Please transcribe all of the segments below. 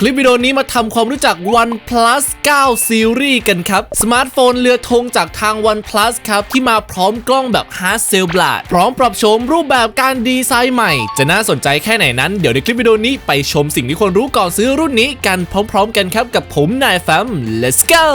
คลิปวิดีโอนี้มาทำความรู้จัก OnePlus 9 Series กันครับ สมาร์ทโฟนเรือธงจากทาง OnePlus ครับ ที่มาพร้อมกล้องแบบ Hard c e l l b l a d พร้อมปรับโฉมรูปแบบการดีไซน์ใหม่ จะน่าสนใจแค่ไหนนั้น เดี๋ยวในคลิปวิดีโอนี้ไปชมสิ่งที่ควรรู้ก่อนซื้อรุ่นนี้กันพร้อม ๆ กันครับกับผมนายแฟม let's go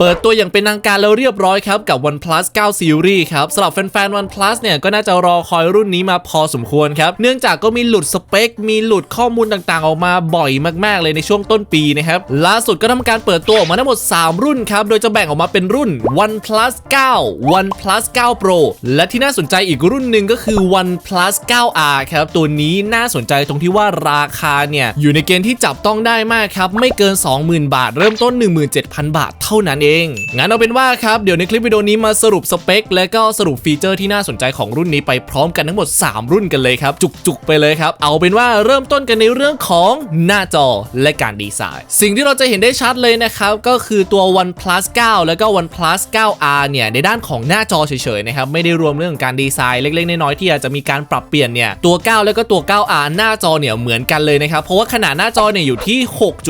เปิดตัวอย่างเป็นทางการแล้วเรียบร้อยครับ กับ OnePlus 9 Series ครับสำหรับแฟนๆ OnePlus เนี่ยก็น่าจะรอคอยรุ่นนี้มาพอสมควรครับ เนื่องจากก็มีหลุดสเปค มีหลุดข้อมูลต่างๆ ออกมาบ่อยมากๆ เลยในช่วงต้นปีนะครับ ล่าสุดก็ทำการเปิดตัวออกมาทั้งหมด 3 รุ่นครับ โดยจะแบ่งออกมาเป็นรุ่น OnePlus 9 OnePlus 9 Pro และที่น่าสนใจอีกรุ่นหนึ่งก็คือ OnePlus 9R ครับตัวนี้น่าสนใจตรงที่ว่าราคาเนี่ยอยู่ในเกณฑ์ที่จับต้องได้มากครับไม่เกิน 20,000 บาท เริ่มต้น 17,000 บาทเท่านั้นเองงั้นเอาเป็นว่าครับเดี๋ยวในคลิปวิดีโอนี้มาสรุปสเปค และก็สรุปฟีเจอร์ที่น่าสนใจของรุ่นนี้ไปพร้อมกันทั้งหมด 3 รุ่นกันเลยครับ จุกๆไปเลยครับ เอาเป็นว่าเริ่มต้นกันในเรื่องของหน้าจอและการดีไซน์ สิ่งที่เราจะเห็นได้ชัดเลยนะครับ ก็คือตัว OnePlus 9 แล้วก็ OnePlus 9R เนี่ยในด้านของหน้าจอเฉยๆนะครับไม่ได้รวมเรื่องของการดีไซน์เล็กๆน้อยๆที่อาจจะมีการปรับเปลี่ยนเนี่ยตัว 9 แล้วก็ตัว 9R หน้าจอเนี่ยเหมือนกันเลยนะครับเพราะว่าขนาดหน้าจอเนี่ยอยู่ที่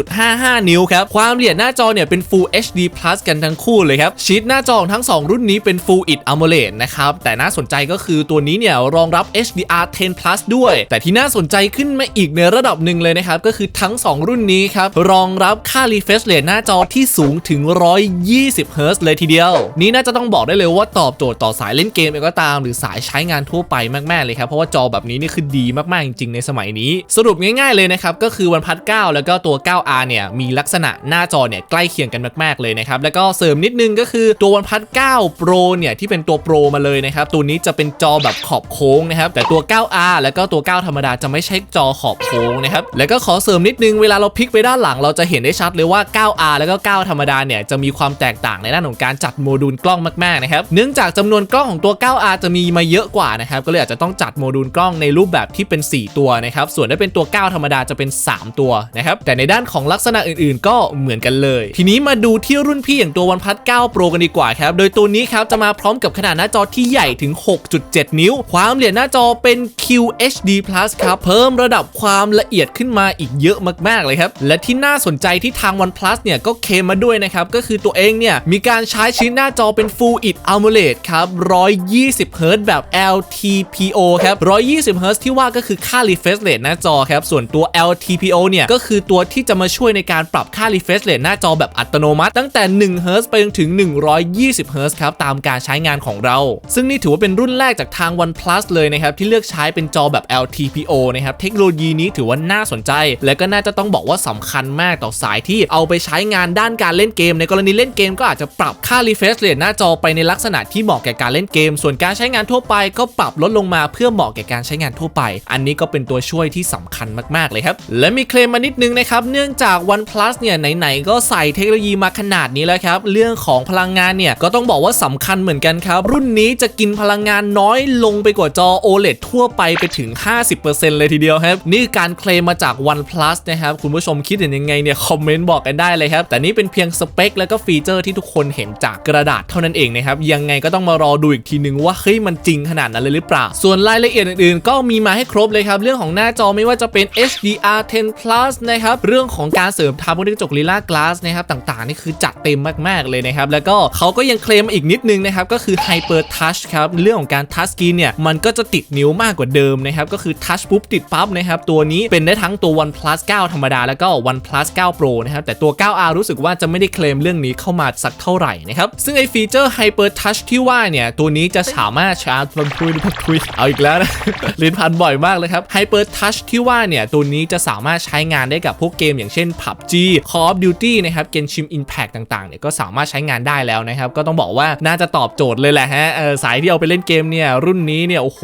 6.55 นิ้วครับความละเอียดหน้าจอเนี่ยเป็น Full HD Plus กันทั้งคู่เลยครับชีตหน้าจอของทั้ง 2 รุ่นนี้เป็น Full IT AMOLED นะครับ แต่น่าสนใจก็คือตัวนี้เนี่ยรองรับ HDR 10 Plus ด้วย แต่ที่น่าสนใจขึ้นมาอีกในระดับหนึ่งเลยนะครับ ก็คือทั้ง 2 รุ่นนี้ครับ รองรับค่า refresh rate หน้าจอที่สูงถึง 120 Hz เลยทีเดียว นี่น่าจะต้องบอกได้เลยว่าตอบโจทย์ต่อสายเล่นเกมเองก็ตาม หรือสายใช้งานทั่วไปมากๆเลยครับเพราะว่าจอแบบนี้นี่คือดีมากๆจริงๆในสมัยนี้ สรุปง่ายๆเลยนะครับก็คือ OnePlus 9แล้วก็ตัว 9R เนี่ยมีลักษณะหน้าจอเนี่ยใกล้เคียงกันมากๆเลยนะครับแล้วก็เสริมนิดนึงก็คือตัว OnePlus 9 Pro เนี่ยที่เป็นตัว Pro มาเลยนะครับตัวนี้จะเป็นจอแบบขอบโค้งนะครับแต่ตัว 9R แล้วก็ตัว 9 ธรรมดาจะไม่ใช่จอขอบโค้งนะครับแล้วก็ขอเสริมนิดนึงเวลาเราพลิกไปด้านหลังเราจะเห็นได้ชัดเลยว่า 9R แล้วก็ 9 ธรรมดาเนี่ยจะมีความแตกต่างในด้านของการจัดโมดูลกล้องมากๆนะครับเนื่องจากจำนวนกล้องของตัว 9R จะมีมาเยอะกว่านะครับก็เลยอาจจะต้องจัดโมดูลกล้องในรูปแบบที่เป็น 4 ตัวนะครับส่วนถ้าเป็นตัว 9 ธรรมดาจะเป็น 3 ตัวนะครับแต่ในด้านของลักษณะอื่น ๆ ก็เหมือนกันเลย ทีนี้มาดูที่รุ่นพี่อย่างตัว OnePlus 9 Pro กันดีกว่าครับ โดยตัวนี้ครับจะมาพร้อมกับขนาดหน้าจอที่ใหญ่ถึง 6.7 นิ้ว ความละเอียดหน้าจอเป็น QHD+ ครับเพิ่มระดับความละเอียดขึ้นมาอีกเยอะมากๆเลยครับ และที่น่าสนใจที่ทาง OnePlus เนี่ยก็เคมมาด้วยนะครับ ก็คือตัวเองเนี่ยมีการใช้ชิ้นหน้าจอเป็น Full IT AMOLED ครับ 120 Hz แบบ LTPO ครับ 120 Hz ที่ว่าก็คือค่า refresh rate หน้าจอครับ ส่วนตัว LTPO เนี่ยก็คือตัวที่จะมาช่วยในการปรับค่า refresh rate หน้าจอแบบอัตโนมัติตั้งแต่ 1 Hz ไปจนถึง 120 Hz ครับ ตามการใช้งานของเรา ซึ่งนี่ถือว่าเป็นรุ่นแรกจากทาง OnePlus เลยนะครับ ที่เลือกใช้เป็นจอแบบ LTPO นะครับ เทคโนโลยีนี้ถือว่าน่าสนใจ และก็น่าจะต้องบอกว่าสำคัญมากต่อสายที่เอาไปใช้งานด้านการเล่นเกม ในกรณีเล่นเกมก็อาจจะปรับค่า refresh rate หน้าจอไปในลักษณะที่เหมาะแก่การเล่นเกม ส่วนการใช้งานทั่วไปก็ปรับลดลงมาเพื่อเหมาะแก่การใช้งานทั่วไป อันนี้ก็เป็นตัวช่วยที่สำคัญมากๆเลยครับและมีเคลมมานิดนึงนะครับเนื่องจาก OnePlus เนี่ยไหนๆก็ใส่เทคโนโลยีมาขนาดนี้แล้วครับเรื่องของพลังงานเนี่ยก็ต้องบอกว่าสำคัญเหมือนกันครับ รุ่นนี้จะกินพลังงานน้อยลงไปกว่าจอ OLED ทั่วไปไปถึง 50%เลยทีเดียวครับ นี่การเคลมมาจาก OnePlus นะครับ คุณผู้ชมคิดเห็นยังไงเนี่ยคอมเมนต์บอกกันได้เลยครับ แต่นี่เป็นเพียงสเปค แล้วก็ฟีเจอร์ที่ทุกคนเห็นจากกระดาษเท่านั้นเองนะครับ ยังไงก็ต้องมารอดูอีกทีนึงว่าเฮ้ยมันจริงขนาดนั้นเลยหรือเปล่า ส่วนรายละเอียดอื่นๆ ก็มีมาให้ครบเลยครับ เรื่องของหน้าจอไม่ว่าจะเป็น HDR 10 plus นะครับเรื่องของการเสริมทับกระจก Gorilla Glass นะครับต่างๆนี่คือจัดเต็มมาก ๆ เลยนะครับ แล้วก็เขาก็ยังเคลมอีกนิดนึงนะครับ ก็คือ Hyper Touch ครับ เรื่องของการทัชสกรีนเนี่ย มันก็จะติดนิ้วมากกว่าเดิมนะครับ ก็คือทัชปุ๊บติดปั๊บนะครับ ตัวนี้เป็นได้ทั้งตัว OnePlus 9 ธรรมดา แล้วก็ OnePlus 9 Pro นะครับ แต่ตัว 9R รู้สึกว่าจะไม่ได้เคลมเรื่องนี้เข้ามาสักเท่าไหร่นะครับ ซึ่งไอฟีเจอร์ Hyper Touch ที่ว่าเนี่ย ตัวนี้จะสามารถชาร์จพันพุยพันพุยเอาอีกแล้วนะลิ้นพันบ่อยมากเลยครับ Hyper Touch ที่ว่าเนี่ยตัวนี้จะสามารถใช้งานได้กับพวกเกม อย่างเช่น PUBG Call of Duty นะครับ Genshin Impact ต่างๆเนี่ยก็สามารถใช้งานได้แล้วนะครับ ก็ต้องบอกว่าน่าจะตอบโจทย์เลยแหละฮะสายที่เอาไปเล่นเกมเนี่ยรุ่นนี้เนี่ยโอ้โห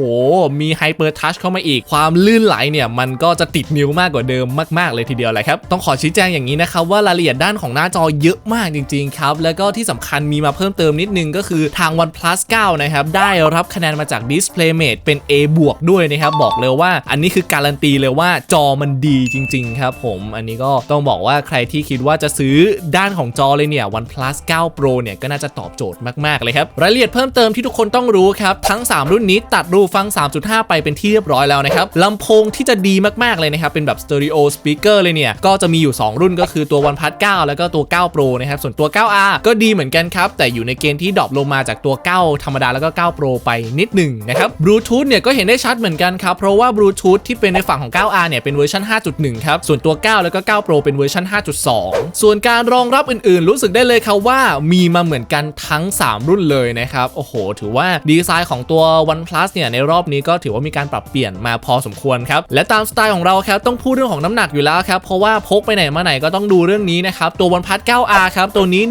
มีไฮเปอร์ทัชเข้ามาอีกความลื่นไหลเนี่ยมันก็จะติดนิ้วมากกว่าเดิมมาก ๆ เลยทีเดียวแหละครับ ต้องขอชี้แจงอย่างนี้นะครับว่ารายละเอียดด้านของหน้าจอเยอะมากจริง ๆ ครับ แล้วก็ที่สำคัญมีมาเพิ่มเติมนิดนึงก็คือทาง OnePlus 9 นะครับ ได้รับคะแนนมาจาก DisplayMate เป็น A บวกด้วยนะครับ บอกเลยว่าอันนี้คือการันตีเลยว่าจอมันดีจริง ๆ ครับผมอันนี้ก็ต้องบอกว่าใครที่คิดว่าจะซื้อด้านของจอเลยเนี่ย OnePlus 9 Pro เนี่ยก็น่าจะตอบโจทย์มากๆเลยครับ รายละเอียดเพิ่มเติมที่ทุกคนต้องรู้ครับ ทั้ง 3 รุ่นนี้ตัดรูฟัง 3.5 ไปเป็นที่เรียบร้อยแล้วนะครับลำโพงที่จะดีมากๆเลยนะครับ เป็นแบบ Stereo Speaker เลยเนี่ย ก็จะมีอยู่ 2 รุ่นก็คือตัว OnePlus 9 แล้วก็ตัว 9 Pro นะครับ ส่วนตัว 9R ก็ดีเหมือนกันครับ แต่อยู่ในเกณฑ์ที่ดรอปลงมาจากตัว 9 ธรรมดาแล้วก็ 9 Pro ไปนิดหนึ่งนะครับ Bluetooth เนี่ยก็เห็นได้ชัดเหมือนกันครับเพราะว่า Bluetooth ที่เป็นในฝั่งของ 9R เนี่ยเป็นเวอร์ชัน5.1 ครับส่วนตัว 9 แล้วก็ 9 Pro เป็นเวอร์ชัน5.2 ส่วนการรองรับอื่นๆ รู้สึกได้เลยเลยครับว่ามีมาเหมือนกันทั้ง 3 รุ่นเลยนะครับ โอ้โห ถือว่าดีไซน์ของตัว OnePlus เนี่ยในรอบนี้ก็ถือว่ามีการปรับเปลี่ยนมาพอสมควรครับ และตามสไตล์ของเราครับต้องพูดเรื่องของน้ำหนักอยู่แล้วครับ เพราะว่าพกไปไหนมาไหนก็ต้องดูเรื่องนี้นะครับ ตัว OnePlus 9R ครับ ตัวนี้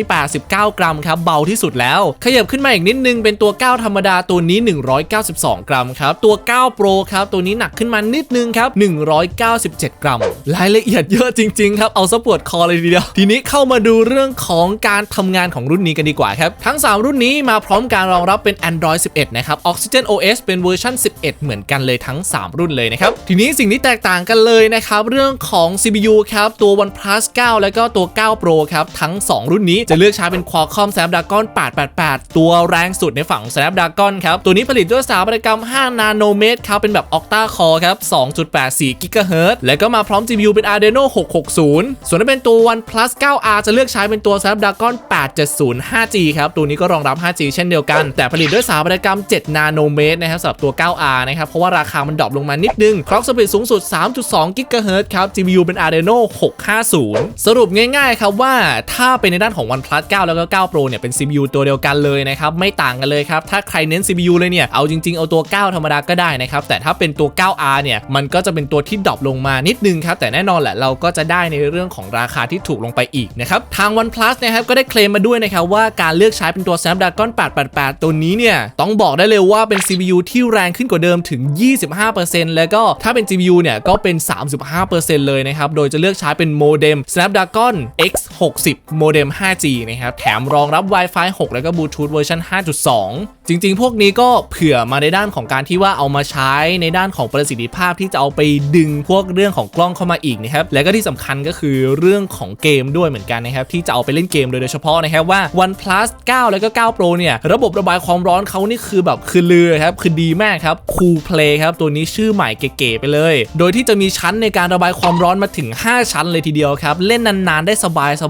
189 กรัมครับ เบาที่สุดแล้ว ขยับขึ้นมาอีกนิดนึงเป็นตัว 9 ธรรมดาตัวนี้ 192 กรัมครับ ตัว 9 Pro ครับ ตัวนี้หนักขึ้นมานิดนึงครับ 197 กรัม รายละเอียดเยอะจริงๆครับเอาซะปวดคอเลยทีเดียวทีนี้เข้ามาดูเรื่องื่องของการทำงานของรุ่นนี้กันดีกว่าครับ ทั้ง 3 รุ่นนี้มาพร้อมการรองรับเป็น Android 11 นะครับ Oxygen OS เป็นเวอร์ชัน11 เหมือนกันเลยทั้ง 3 รุ่นเลยนะครับ ทีนี้สิ่งที่แตกต่างกันเลยนะครับ เรื่องของ CPU ครับ ตัว OnePlus 9 แล้วก็ตัว 9 Pro ครับ ทั้ง 2 รุ่นนี้จะเลือกใช้เป็น Qualcomm Snapdragon 888 ตัวแรงสุดในฝั่งของ Snapdragon ครับ ตัวนี้ผลิตด้วยสถาปัตยกรรม 5 นาโนเมตรครับเป็นแบบ Octa Core ครับ 2.84 GHz แล้วก็มาพร้อม GPU เป็น Adreno 660 ส่วนถ้าเป็นตัว OnePlus 9R จะเลือกใช้เป็นตัว Snapdragon 870 5G ครับ ตัวนี้ก็รองรับ 5G เช่นเดียวกัน แต่ผลิตด้วยสถาปัตยกรรม 7 นาโนเมตรนะครับสำหรับตัว 9R นะครับ เพราะว่าราคามันดรอปลงมานิดนึง คล็อกสปีดสูงสุด 3.2 GHz ครับ GPU เป็น Adreno 650 สรุปง่ายๆครับว่าถ้าเป็นในด้านของ OnePlus 9 แล้วก็ 9 Pro เนี่ยเป็น CPU ตัวเดียวกันเลยนะครับ ไม่ต่างกันเลยครับ ถ้าใครเน้น CPU เลยเนี่ย เอาจริงๆ เอาตัว 9 ธรรมดาก็ได้นะครับ แต่ถ้าเป็นตัว 9R เนี่ย มันก็จะเป็นตัวที่ดรอปลงมานิดนึงครับ แต่แน่นอนแหละเราก็จะได้ในเรื่องของราคาที่ถูกลงไปอีกนะครับ ทาง OnePlus นะครับก็ได้เคลมมาด้วยนะครับว่าการเลือกใช้เป็นตัว Snapdragon 888 ตัวนี้เนี่ยต้องบอกได้เลยว่าเป็น CPU ที่แรงขึ้นกว่าเดิมถึง 25%แล้วก็ถ้าเป็น GPU เนี่ยก็เป็น 35%เลยนะครับโดยจะเลือกใช้เป็นโมเด็ม Snapdragon X60 โมเด็ม 5G นะครับแถมรองรับ Wi-Fi 6 แล้วก็ Bluetooth เวอร์ชัน5.2 จริง ๆ พวกนี้ก็เผื่อมาในด้านของการที่ว่าเอามาใช้ในด้านของประสิทธิภาพที่จะเอาไปดึงพวกเรื่องของกล้องเข้ามาอีกนะครับและก็ที่สำคัญก็คือเรื่องของเกมด้วยเหมือนกันนะครับที่จะเอาไปเล่นเกมโดยเฉพาะนะครับว่า OnePlus 9 แล้วก็ 9 Pro เนี่ย ระบบระบายความร้อนเขานี่คือแบบคือลือครับ คือดีมากครับ Cool Play ครับ ตัวนี้ชื่อใหม่เก๋ๆไปเลย โดยที่จะมีชั้นในการระบายความร้อนมาถึง 5 ชั้นเลยทีเดียวครับ เล่นนานๆ ได้ส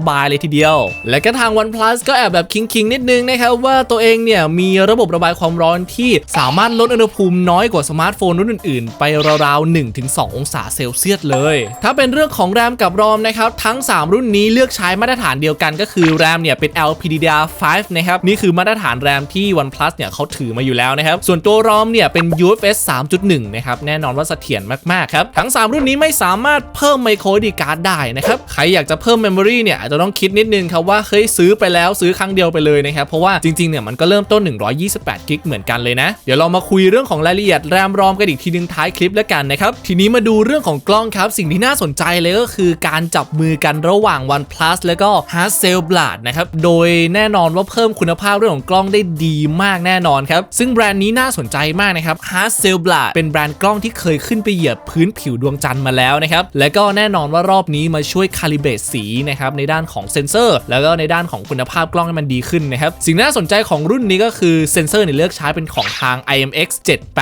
บายๆเลยทีเดียว และก็ทาง OnePlus ก็แอบแบบคิงๆ นิดนึงนะครับว่าตัวเองเนี่ยมีระบบระบายความร้อนที่สามารถลดอุณหภูมิน้อยกว่าสมาร์ทโฟนรุ่นอื่นๆ ไปราวๆ1-2 องศาเซลเซียสเลย ถ้าเป็นเรื่องของแรมกับรอมนะครับทั้ง 3 รุ่นนี้เลือกใช้มาตรฐานเดียวกันก็คือแรมเนี่ยเป็น LPDDR5 นะครับนี่คือมาตรฐานแรมที่ OnePlus เนี่ยเขาถือมาอยู่แล้วนะครับส่วนตัวรอมเนี่ยเป็น UFS 3.1 นะครับแน่นอนว่าเสถียรมากๆครับทั้ง 3 รุ่นนี้ไม่สามารถเพิ่มไมโครดีการ์ดได้นะครับใครอยากจะเพิ่มเมมโมรีเนี่ยอาจจะต้องคิดนิดนึงครับว่าเฮ้ยซื้อไปแล้วซื้อครั้งเดียวไปเลยนะครับเพราะว่าจริงๆเนี่ยมันก็เริ่มต้น 128กิกเหมือนกันเลยนะเดี๋ยวเรามาคุยเรื่องของรายละเอียดแรมรอมกันอีกทีนึงท้ายคลิปแล้วกันนะครับทีนี้มาดูเรื่องของกล้องครับสิ่งที่น่าสนใจเลยก็คือการจับมือกันระหว่าง OnePlus แล้วก็ Hasselblad นะครับ โดยแน่นอนว่าเพิ่มคุณภาพเรื่องของกล้องได้ดีมากแน่นอนครับ ซึ่งแบรนด์นี้น่าสนใจมากนะครับ Hasselblad เป็นแบรนด์กล้องที่เคยขึ้นไปเหยียบพื้นผิวดวงจันทร์มาแล้วนะครับ และก็แน่นอนว่ารอบนี้มาช่วยคาลิเบตสีนะครับในด้านของเซนเซอร์ แล้วก็ในด้านของคุณภาพกล้องให้มันดีขึ้นนะครับสิ่งน่าสนใจของรุ่นนี้ก็คือเซนเซอร์เนี่ยเลือกใช้เป็นของทาง IMX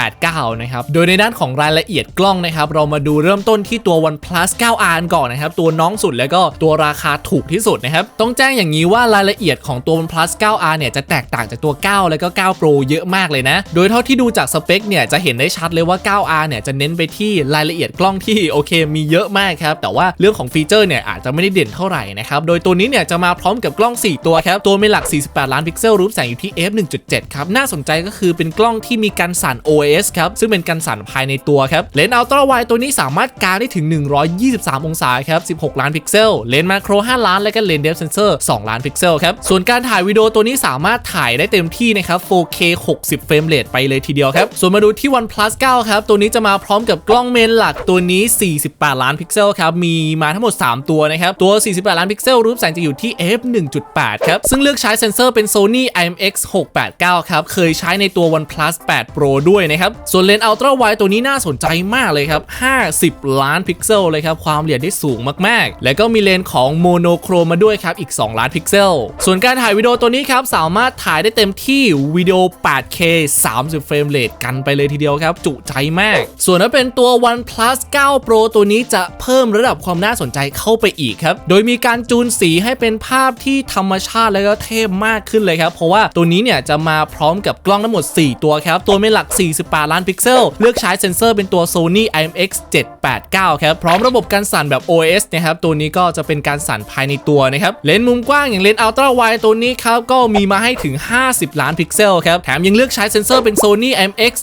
789นะครับโดยในด้านของรายละเอียดกล้องนะครับเรามาดูเริ่มต้นที่ตัว OnePlus 9R ก่อนนะครับตัวน้องสุดแล้วก็ตัวราคาถูกที่สุดนะครับต้องแจ้งอย่างนี้ว่ารายละเอียดของตัว OnePlus 9R เนี่ยจะแตกต่างจากตัว 9 แล้วก็ 9 Pro เยอะมากเลยนะ โดยเท่าที่ดูจากสเปคเนี่ยจะเห็นได้ชัดเลยว่า 9R เนี่ยจะเน้นไปที่รายละเอียดกล้องที่โอเคมีเยอะมากครับ แต่ว่าเรื่องของฟีเจอร์เนี่ยอาจจะไม่ได้เด่นเท่าไหร่นะครับ โดยตัวนี้เนี่ยจะมาพร้อมกับกล้อง 4 ตัวครับ ตัวมนหลัก 48 ล้านพิกเซลรูปแสงอยู่ที่ f 1.7ครับ น่าสนใจก็คือเป็นกล้องที่มีการสั่น OIS ครับ ซึ่งเป็นการสั่นภายในตัวครับ เลนส์อัลตร้าไวตัวนี้สามารถการได้ถึง 123 องศาครับ 16 ล้านพิกเซล เลนส์มาโคร 5 ล้าน และก็เลนส์เดฟเซนเซอร์2ล้านพิกเซลครับ ส่วนการถ่ายวิดีโอตัวนี้สามารถถ่ายได้เต็มที่นะครับ 4K 60 เฟรมเรทไปเลยทีเดียวครับ ส่วนมาดูที่ OnePlus 9 ครับ ตัวนี้จะมาพร้อมกับกล้องเมนหลักตัวนี้ 48 ล้านพิกเซลครับ มีมาทั้งหมด 3 ตัวนะครับ ตัว 48 ล้านพิกเซลรูปแสงจะอยู่ที่ f 1.8 ครับ ซึ่งเลือกใช้เซนเซอร์เป็น Sony IMX 689 ครับ เคยใช้ในตัว OnePlus 8 Pro ด้วยนะครับ ส่วนเลนส์อัลตร้าไวตัวนี้น่าสนใจมากเลยครับ 50 ล้านพิกเซลเลยครับ ความละเอียดได้สูงมากๆ แล้วก็มีเลนส์ของโมโนโครมาด้วยครับอีก 2 ล้านพิกเซล ส่วนการถ่ายวิดีโอตัวนี้ครับสามารถถ่ายได้เต็มที่วิดีโอ 8K 30 เฟรมเรทกันไปเลยทีเดียวครับ จุใจมาก ส่วนถ้าเป็นตัว OnePlus 9 Pro ตัวนี้จะเพิ่มระดับความน่าสนใจเข้าไปอีกครับ โดยมีการจูนสีให้เป็นภาพที่ธรรมชาติและก็เทพมากขึ้นเลยครับ เพราะว่าตัวนี้เนี่ยจะมาพร้อมกับกล้องทั้งหมด 4 ตัวครับ ตัวเมนหลัก 48 ล้านพิกเซล เลือกใช้เซ็นเซอร์เป็นตัว Sony IMX 789 ครับ พร้อมระบบการสั่นแบบ OS นะครับ ตัวนี้ก็จะเป็นการสั่นภายในตัวนะครับเลนส์มุมกว้างอย่างเลนส์ Ultra Wide ตัวนี้ครับก็มีมาให้ถึง 50 ล้านพิกเซลครับแถมยังเลือกใช้เซ็นเซอร์เป็น Sony mx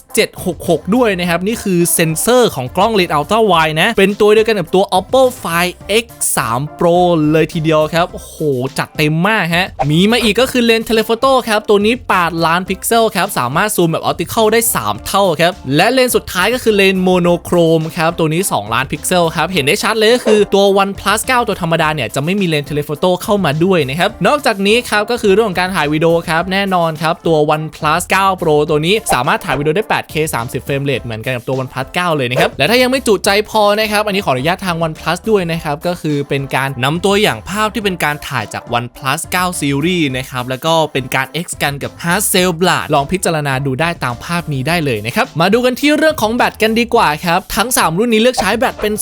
766 ด้วยนะครับนี่คือเซ็นเซอร์ของกล้องเลนส์ Ultra Wide นะเป็นตัวเดียวกันกับตัว Oppo Find X3 Pro เลยทีเดียวครับโอ้โหจัดเต็มมากฮะมีมาอีกก็คือเลนส์เทเลโฟโต้ครับตัวนี้ 8 ล้านพิกเซลครับสามารถซูมแบบออปติคอลได้ 3 เท่าครับและเลนส์สุดท้ายก็คือเลนส์โมโนโครมครับตัวนี้ 2 ล้านพิกเซลครับเห็นได้ชัดเลยก็คือตัว OnePlus 9 ตัวธรรมดาเนี่ยจะไม่มีเลนส์เทเลโฟโต้เข้ามาด้วยนะครับ นอกจากนี้ครับก็คือเรื่องของการถ่ายวิดีโอครับแน่นอนครับตัว OnePlus 9 Pro ตัวนี้สามารถถ่ายวิดีโอได้ 8K 30 เฟรมเรทเหมือนกันกับตัว OnePlus 9 เลยนะครับ และถ้ายังไม่จุใจพอนะครับ อันนี้ขออนุญาตทาง OnePlus ด้วยนะครับ ก็คือเป็นการนำตัวอย่างภาพที่เป็นการถ่ายจาก OnePlus 9 Series นะครับ แล้วก็เป็นการ X กันกับ Hard c e l l b l a d ลองพิจารณาดูได้ตามภาพนี้ได้เลยนะครับ มาดูกันที่เรื่องของแบตกันดีกว่าครับทั้ง 3 รุ่นนี้เลือกใช้แบตเป็น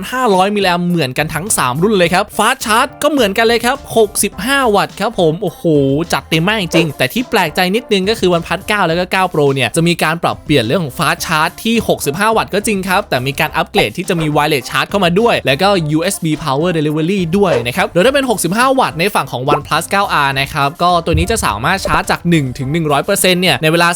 4,500 มิลลิแอมเหมือนกันทั้ง 3 รุ่นเลยครับฟาสชาร์จก็เหมือนกันเลยครับ 65 วัตต์ครับผม โอ้โห จัดเต็มมากจริงๆแต่ที่แปลกใจนิดนึงก็คือวันพัด9แล้วก็9 Pro เนี่ย จะมีการปรับเปลี่ยนเรื่องของฟ้าชาร์จที่ 65 วัตต์ก็จริงครับ แต่มีการอัปเกรดที่จะมีไวเลสชาร์จเข้ามาด้วย แล้วก็ USB Power Delivery ด้วยนะครับ โดยถ้าเป็น 65 วัตต์ในฝั่งของ OnePlus 9R นะครับ ก็ตัวนี้จะสามารถชาร์จจาก 1 ถึง 100%เนี่ย ในเวลา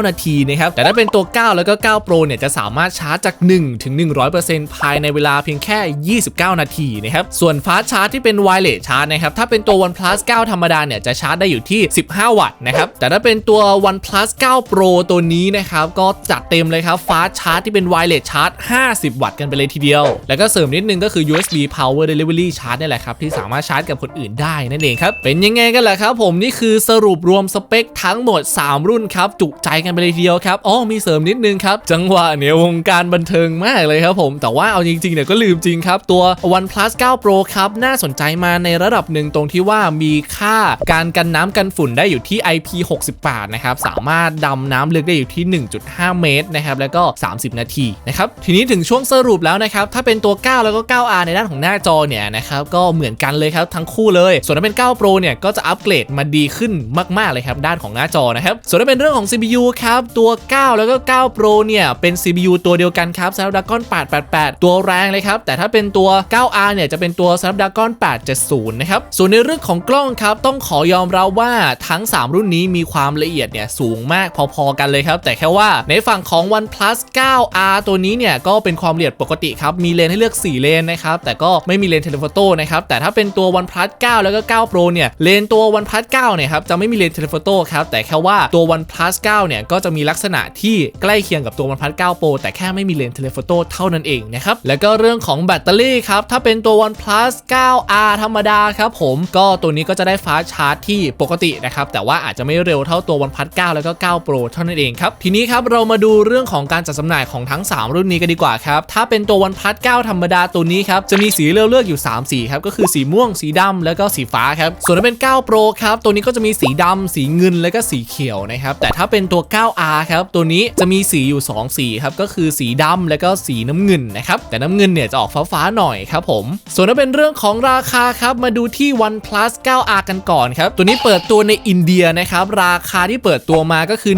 39 นาทีนะครับ แต่ถ้าเป็นตัว 9 แล้วก็ 9 Pro เนี่ย จะสามารถชาร์จจาก 1 ถึง 100%ภายในเวลาเพียงแค่ 29 นาทีนะครับ ส่วนฟาชาร์จที่เป็นไวเลสชาร์จนะครับ ถ้าเป็นตัว OnePlus 9 ธรรมดาเนี่ยจะชาร์จได้อยู่ที่ 15 วัตต์นะครับ แต่ถ้าเป็นตัว OnePlus 9 Pro ตัวนี้นะครับ ก็จัดเต็มเลยครับฟาสชาร์จที่เป็นไวเลสชาร์จ 50 วัตต์กันไปเลยทีเดียว แล้วก็เสริมนิดนึงก็คือ USB Power Delivery Charge นี่แหละครับที่สามารถชาร์จกับคนอื่นได้นั่นเองครับ เป็นยังไงกันล่ะครับ ผมนี่คือสรุปรวมสเปคทั้งหมด 3 รุ่นครับจุใจกันไปเลยทีเดียวครับอ๋อมีเสริมนิดนึงครับจังหวะเนี่ยวงการบันเทิงมากเลยครับผมแต่ว่าเอาจริงๆเนี่ยก็ลืมจริงครับตัว OnePlus 9 Pro ครับน่าสนใจมาในระดับหนึ่งตรงที่ว่ามีค่าการกันน้ำกันฝุ่นได้อยู่ที่ IP68 นะครับ สามารถดำน้ำลึกได้อยู่ที่ 1.5 เมตรนะครับ แล้วก็ 30 นาทีนะครับ ทีนี้ถึงช่วงสรุปแล้วนะครับ ถ้าเป็นตัว 9 แล้วก็ 9R ในด้านของหน้าจอเนี่ยนะครับ ก็เหมือนกันเลยครับทั้งคู่เลย ส่วนถ้าเป็น 9 Pro เนี่ยก็จะอัปเกรดมาดีขึ้นมาก ๆ เลยครับด้านของหน้าจอนะครับ ส่วนถ้าเป็นเรื่องของ CPU ครับ ตัว 9 แล้วก็ 9 Pro เนี่ยเป็น CPU ตัวเดียวกันครับ Snapdragon 888 ตัวแรงเลยครับ แต่ถ้าเป็นตัว 9R เนี่ยจะเป็นตัว Snapdragon 870นะครับ ส่วนในเรื่องของกล้องครับต้องขอยอมรับว่าทั้ง 3 รุ่นนี้มีความละเอียดเนี่ยสูงมากพอๆกันเลยครับ แต่แค่ว่าในฝั่งของ OnePlus 9R ตัวนี้เนี่ยก็เป็นความละเอียดปกติครับ มีเลนให้เลือก 4 เลนนะครับ แต่ก็ไม่มีเลนเทเลโฟโต้นะครับ แต่ถ้าเป็นตัว OnePlus 9 แล้วก็ 9 Pro เนี่ยเลนตัว OnePlus 9 เนี่ยครับจะไม่มีเลนเทเลโฟโต้ครับ แต่แค่ว่าตัว OnePlus 9 เนี่ยก็จะมีลักษณะที่ใกล้เคียงกับตัว OnePlus 9 Pro แต่แค่ไม่มีเลนเทเลโฟโต้เท่านั้นเองนะครับ แล้วก็เรื่องของแบตเตอรี่ครับถ้าเป็นตัว OnePlus 9R ธรรมดาครับผมก็ตัวนี้ก็จะได้ฟ้าชาร์จที่ปกตินะครับแต่ว่าอาจจะไม่เร็วเท่าตัว OnePlus 9แล้วก็9 Pro เท่านั้นเองครับทีนี้ครับเรามาดูเรื่องของการจัดจำหน่ายของทั้ง 3 รุ่นนี้กันดีกว่าครับถ้าเป็นตัว OnePlus 9ธรรมดาตัวนี้ครับจะมีสีเลือกเลือกอยู่ 3 สีครับก็คือสีม่วงสีดำแล้วก็สีฟ้าครับส่วนถ้าเป็น 9 Pro ครับตัวนี้ก็จะมีสีดำสีเงินแล้วก็สีเขียวนะครับแต่ถ้าเป็นตัว 9R ครับตัวนี้จะมีสีอยู่ 2 สีครับก็คือสีดำแล้วก็สีน้ำเงินนะครับแต่น้ำเงินเนี่ยจะออกฟ้าๆหน่อยครับผมส่วนถ้าเป็นเรื่องของราคาครับมาดูที่ OnePlus 9R กันก่อนครับ ตัวนี้เปิดตัวในอินเดียนะครับ ราคาที่เปิดตัวมาก็คือ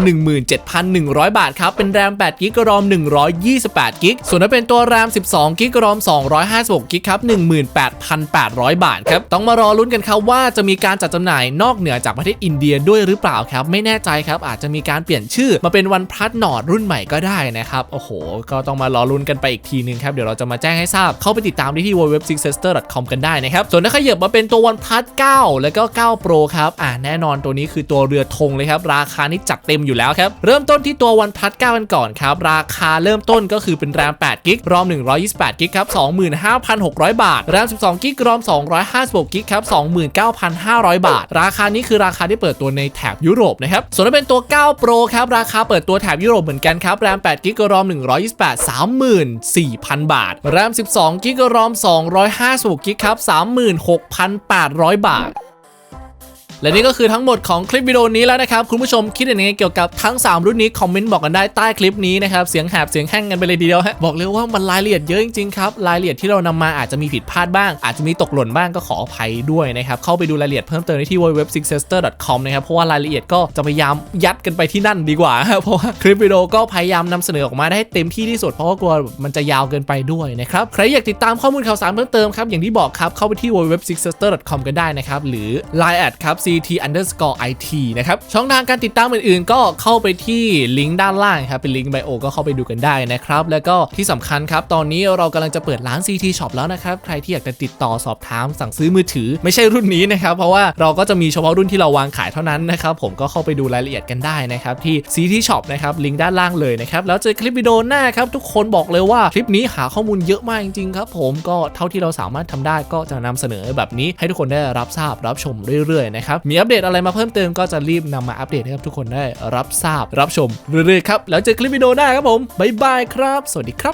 17,100 บาทครับ เป็นแรม8 g b รอม128 g b ส่วนถ้าเป็นตัวแรม12 g b รอม256 g b ครับ18,800 บาทครับ ต้องมารอลุ้นกันครับว่าจะมีการจัดจำหน่ายนอกเหนือจากประเทศอินเดียด้วยหรือเปล่าครับ ไม่แน่ใจครับ อาจจะมีการเปลี่ยนชื่อมาเป็น OnePlus Nord รุ่นใหม่ก็ได้นะครับ โอ้โห ก็ต้องมารอลุ้นกันไปอีกทีนึงครับ เดี๋ยวเราจะมาแจ้งให้ทราบ เข้าไปติดตามได้ที่ www.sixester.com กันได้นะครับ ส่วนถ้าขยับมาเป็นตัว OnePlus 9แล้วก็ 9 Pro ครับอ่าแน่นอนตัวนี้คือตัวเรือธงเลยครับราคานี่จัดเต็มอยู่แล้วครับเริ่มต้นที่ตัว OnePlus 9กันก่อนครับราคาเริ่มต้นก็คือเป็นแรม8 g b รอม128 g b ครับ25,600 บาทแรม12 g b รอม256 g b ครับ29,500 บาท ราคานี้คือราคาที่เปิดตัวในแถบยุโรปนะครับส่วนถ้าเป็นตัว 9 Pro ครับราคาเปิดตัวแถบยุโรปเหมือนกันครับแรม8 g b รอม128 34,000 บาทแรม12 g b รอม256 g b ครับ6,800 บาท และนี่ก็คือทั้งหมดของคลิปวิดีโอนี้แล้วนะครับ คุณผู้ชมคิดยังไงเกี่ยวกับทั้ง 3 รุ่นนี้คอมเมนต์บอกกันได้ใต้คลิปนี้นะครับ เสียงแหบเสียงแห้งกันไปเลยทีเดียวฮะบอกเลยว่ามันรายละเอียดเยอะจริงๆครับรายละเอียดที่เรานำมาอาจจะมีผิดพลาดบ้าง อาจจะมีตกหล่นบ้างก็ขออภัยด้วยนะครับเข้าไปดูรายละเอียดเพิ่มเติมได้ที่ www.sixester.com นะครับเพราะว่ารายละเอียดก็จะพยายามยัดกันไปที่นั่นดีกว่า เพราะว่าคลิปวิดีโอก็พยายามนำเสนอออกมาได้เต็มที่ที่สุดเพราะว่ากลัวมันจะยาวเกินไปด้วยนะครับใครอยากติดตามข้อมูลข่าวสารเพิ่มเติมครับอย่างที่บอกครับเข้าไปที่ www.sixester.com กันได้นะครับหรือ line ครับ ct underscore it นะครับ ช่องทางการติดตามอื่นๆ ก็เข้าไปที่ลิงก์ด้านล่างครับ เป็นลิงก์ไบโอก็เข้าไปดูกันได้นะครับ แล้วก็ที่สำคัญครับ ตอนนี้เรากำลังจะเปิดร้าน CT Shop แล้วนะครับ ใครที่อยากจะติดต่อสอบถามสั่งซื้อมือถือ ไม่ใช่รุ่นนี้นะครับ เพราะว่าเราก็จะมีเฉพาะรุ่นที่เราวางขายเท่านั้นนะครับ ผมก็เข้าไปดูรายละเอียดกันได้นะครับที่ CT Shop นะครับ ลิงก์ด้านล่างเลยนะครับ แล้วเจอคลิปวิดีโอหน้าครับทุกคนบอกเลยว่าคลิปนี้หาข้อมูลเยอะมากจริงๆครับผมก็เท่าที่เราสามารถทำได้ก็จะนำเสนอแบบนี้ให้ทุกคนได้รับทราบรับชมเรื่อยๆนะครับมีอัปเดตอะไรมาเพิ่มเติมก็จะรีบนำมาอัปเดตให้กับทุกคนได้รับทราบรับชมเรื่อยๆครับ แล้วเจอคลิปวิดีโอหน้าครับผมบ๊ายบายครับ สวัสดีครับ